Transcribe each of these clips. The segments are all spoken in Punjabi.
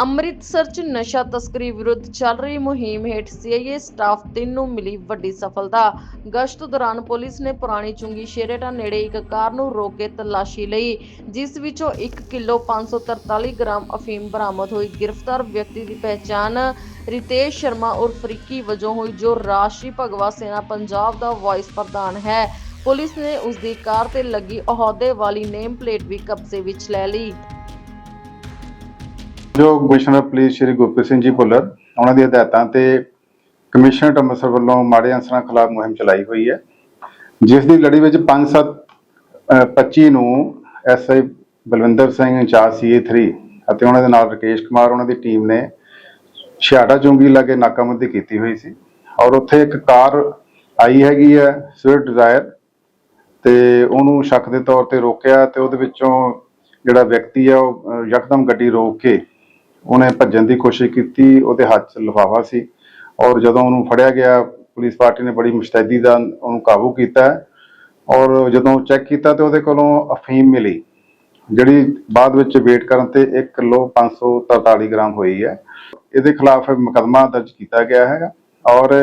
ਅੰਮ੍ਰਿਤਸਰ 'ਚ ਨਸ਼ਾ ਤਸਕਰੀ ਵਿਰੁੱਧ ਚੱਲ ਰਹੀ ਮੁਹਿੰਮ ਹੇਠ ਸੀਆਈਏ ਸਟਾਫ 3 ਨੂੰ ਮਿਲੀ ਵੱਡੀ ਸਫਲਤਾ। ਗਸ਼ਤ ਦੌਰਾਨ ਪੁਲਿਸ ਨੇ ਪੁਰਾਣੀ ਚੁੰਗੀ ਸ਼ੇਰੇਟਾ ਨੇੜੇ ਇੱਕ ਕਾਰ ਨੂੰ ਰੋਕ ਕੇ ਤਲਾਸ਼ੀ ਲਈ, ਜਿਸ ਵਿੱਚੋਂ 1 ਕਿਲੋ 543 ਗ੍ਰਾਮ ਅਫੀਮ ਬਰਾਮਦ ਹੋਈ। ਗ੍ਰਿਫਤਾਰ ਵਿਅਕਤੀ ਦੀ ਪਹਿਚਾਣ ਰਿਤੇਸ਼ ਸ਼ਰਮਾ ਉਰਫ ਰਿੱਕੀ ਵਜੋਂ ਹੋਈ, ਜੋ ਰਾਸ਼ਟਰੀ ਭਗਵਾ ਸੈਨਾ ਪੰਜਾਬ ਦਾ ਵਾਈਸ ਪ੍ਰਧਾਨ ਹੈ। ਪੁਲਿਸ ਨੇ ਉਸ ਦੀ ਕਾਰ ਤੇ ਲੱਗੀ ਅਹੁਦੇ ਵਾਲੀ ਨੇਮ ਪਲੇਟ ਵੀ ਕਬਜ਼ੇ ਵਿੱਚ ਲੈ ਲਈ। ਜੋ ਕਮਿਸ਼ਨਰ ਪੁਲਿਸ ਸ਼੍ਰੀ ਗੁਰਪ੍ਰੀਤ ਸਿੰਘ ਜੀ ਭੁੱਲਰ ਉਹਨਾਂ ਦੀ ਹਦਾਇਤਾਂ ਤੇ ਕਮਿਸ਼ਨਰ ਅੰਮ੍ਰਿਤਸਰ ਵੱਲੋਂ ਮਾੜੇ ਅਨਸਰਾਂ ਖਿਲਾਫ ਮੁਹਿੰਮ ਚਲਾਈ ਹੋਈ ਹੈ। ਜਿਸ ਦੀ ਲੜੀ ਵਿੱਚ 5-7 25 ਨੂੰ ਐਸਆਈ ਬਲਵਿੰਦਰ ਸਿੰਘ ਇੰਚਾਰਜ ਸੀਏ3 ਅਤੇ ਉਹਨਾਂ ਦੇ ਨਾਲ ਰਕੇਸ਼ ਕੁਮਾਰ, ਉਹਨਾਂ ਦੀ ਟੀਮ ਨੇ ਛਿਆੜਾ ਚੁੰਗੀ ਲਾਗੇ ਨਾਕਾਬੰਦੀ ਕੀਤੀ ਹੋਈ ਸੀ। ਔਰ ਉੱਥੇ ਇੱਕ ਕਾਰ ਆਈ ਹੈਗੀ ਹੈ, ਸਵਿਫਟ ਡਿਜ਼ਾਇਰ ਤੇ ਉਹਨੂੰ ਸ਼ੱਕ ਦੇ ਤੌਰ ਤੇ ਰੋਕਿਆ ਤੇ ਉਹਦੇ ਵਿੱਚੋਂ ਜਿਹੜਾ ਵਿਅਕਤੀ ਹੈ ਉਹ ਯਕਦਮ ਗੱਡੀ ਰੋਕ ਕੇ ਉਹਨੇ ਭੱਜਣ ਦੀ ਕੋਸ਼ਿਸ਼ ਕੀਤੀ, ਉਹਦੇ ਹੱਥ 'ਚ ਲਿਫਾਫਾ ਸੀ ਔਰ ਜਦੋਂ ਉਹਨੂੰ ਫੜਿਆ ਗਿਆ, ਪੁਲਿਸ ਪਾਰਟੀ ਨੇ ਬੜੀ ਮੁਸਤੈਦੀ ਦਾ ਉਹਨੂੰ ਕਾਬੂ ਕੀਤਾ ਔਰ ਜਦੋਂ ਚੈੱਕ ਕੀਤਾ ਤੇ ਉਹਦੇ ਕੋਲੋਂ ਅਫੀਮ ਮਿਲੀ, ਜਿਹੜੀ ਬਾਅਦ ਵਿੱਚ ਵੇਟ ਕਰਨ ਤੇ 1 ਕਿਲੋ 543 ਗ੍ਰਾਮ ਹੋਈ ਹੈ। ਇਹਦੇ ਖਿਲਾਫ ਮੁਕੱਦਮਾ ਦਰਜ ਕੀਤਾ ਗਿਆ ਹੈਗਾ ਔਰ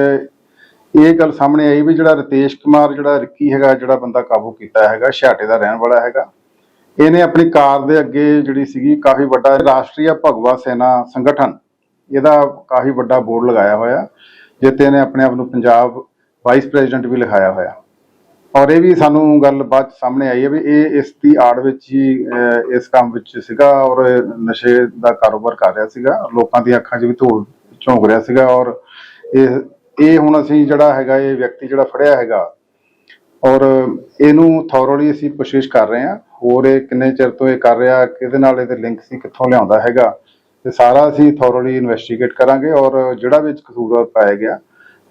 ਇਹ ਗੱਲ ਸਾਹਮਣੇ ਆਈ ਵੀ ਜਿਹੜਾ ਰਤੇਸ਼ ਕੁਮਾਰ, ਜਿਹੜਾ ਰਿੱਕੀ ਹੈਗਾ, ਜਿਹੜਾ ਬੰਦਾ ਕਾਬੂ ਕੀਤਾ ਹੈਗਾ, ਛਾਟੇ ਦਾ ਰਹਿਣ ਵਾਲਾ ਹੈਗਾ। ਇਹਨੇ ਆਪਣੀ ਕਾਰ ਦੇ ਅੱਗੇ ਜਿਹੜੀ ਸੀਗੀ ਕਾਫੀ ਵੱਡਾ ਰਾਸ਼ਟਰੀ ਭਗਵਾ ਸੈਨਾ ਸੰਗਠਨ, ਇਹਦਾ ਕਾਫੀ ਵੱਡਾ ਬੋਰਡ ਲਗਾਇਆ ਹੋਇਆ ਜਿੱਤੇ ਇਹਨੇ ਆਪਣੇ ਆਪ ਨੂੰ ਪੰਜਾਬ ਵਾਈਸ ਪ੍ਰੈਜ਼ੀਡੈਂਟ ਵੀ ਲਿਖਾਇਆ ਹੋਇਆ। ਔਰ ਇਹ ਵੀ ਸਾਨੂੰ ਗੱਲ ਬਾਅਦ 'ਚ ਸਾਹਮਣੇ ਆਈ ਹੈ ਵੀ ਇਹ ਇਸ ਦੀ ਆੜ ਵਿੱਚ ਹੀ ਇਸ ਕੰਮ ਵਿੱਚ ਸੀਗਾ ਔਰ ਨਸ਼ੇ ਦਾ ਕਾਰੋਬਾਰ ਕਰ ਰਿਹਾ ਸੀਗਾ, ਲੋਕਾਂ ਦੀਆਂ ਅੱਖਾਂ 'ਚ ਵੀ ਧੂੜ ਝੋਂਕ ਰਿਹਾ ਸੀਗਾ ਔਰ ਇਹ ਇਹ ਹੁਣ ਅਸੀਂ ਜਿਹੜਾ ਹੈਗਾ, ਇਹ ਵਿਅਕਤੀ ਜਿਹੜਾ ਫੜਿਆ ਹੈਗਾ ਔਰ ਇਹਨੂੰ ਥੋਰਲੀ ਅਸੀਂ ਕੋਸ਼ਿਸ਼ ਕਰ ਰਹੇ ਹਾਂ। ਹੋਰ ਇਹ ਕਿੰਨੇ ਚਿਰ ਤੋਂ ਇਹ ਕਰ ਰਿਹਾ, ਕਿਹਦੇ ਨਾਲ ਇਹਦੇ ਲਿੰਕ ਸੀ ਕਿੱਥੋਂ ਲਿਆਉਂਦਾ ਹੈਗਾ ਤੇ ਸਾਰਾ ਅਸੀਂ ਥੋਰਲੀ ਇਨਵੈਸਟੀਗੇਟ ਕਰਾਂਗੇ ਔਰ ਜਿਹੜਾ ਵਿੱਚ ਕਸੂਰਵਾਰ ਪਾਇਆ ਗਿਆ,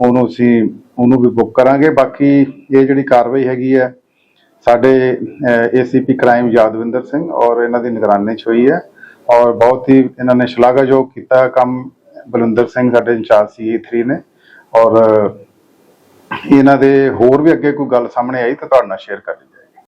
ਉਹਨੂੰ ਅਸੀਂ, ਉਹਨੂੰ ਵੀ ਬੁੱਕ ਕਰਾਂਗੇ। ਬਾਕੀ ਇਹ ਜਿਹੜੀ ਕਾਰਵਾਈ ਹੈਗੀ ਹੈ, ਸਾਡੇ ਏਸੀਪੀ ਕ੍ਰਾਈਮ ਯਾਦਵਿੰਦਰ ਸਿੰਘ ਔਰ ਇਹਨਾਂ ਦੀ ਨਿਗਰਾਨੀ 'ਚ ਹੋਈ ਹੈ ਔਰ ਬਹੁਤ ਹੀ ਇਹਨਾਂ ਨੇ ਸ਼ਲਾਘਾਯੋਗ ਕੀਤਾ ਕੰਮ ਬਲਵਿੰਦਰ ਸਿੰਘ, ਸਾਡੇ ਇੰਚਾਰਜ ਸੀ 3 ਨੇ ਔਰ ਇਹਨਾਂ ਦੇ ਹੋਰ ਵੀ ਅੱਗੇ ਕੋਈ ਗੱਲ ਸਾਹਮਣੇ ਆਈ ਤਾਂ ਤੁਹਾਡੇ ਨਾਲ ਸ਼ੇਅਰ ਕਰਾਂਗੇ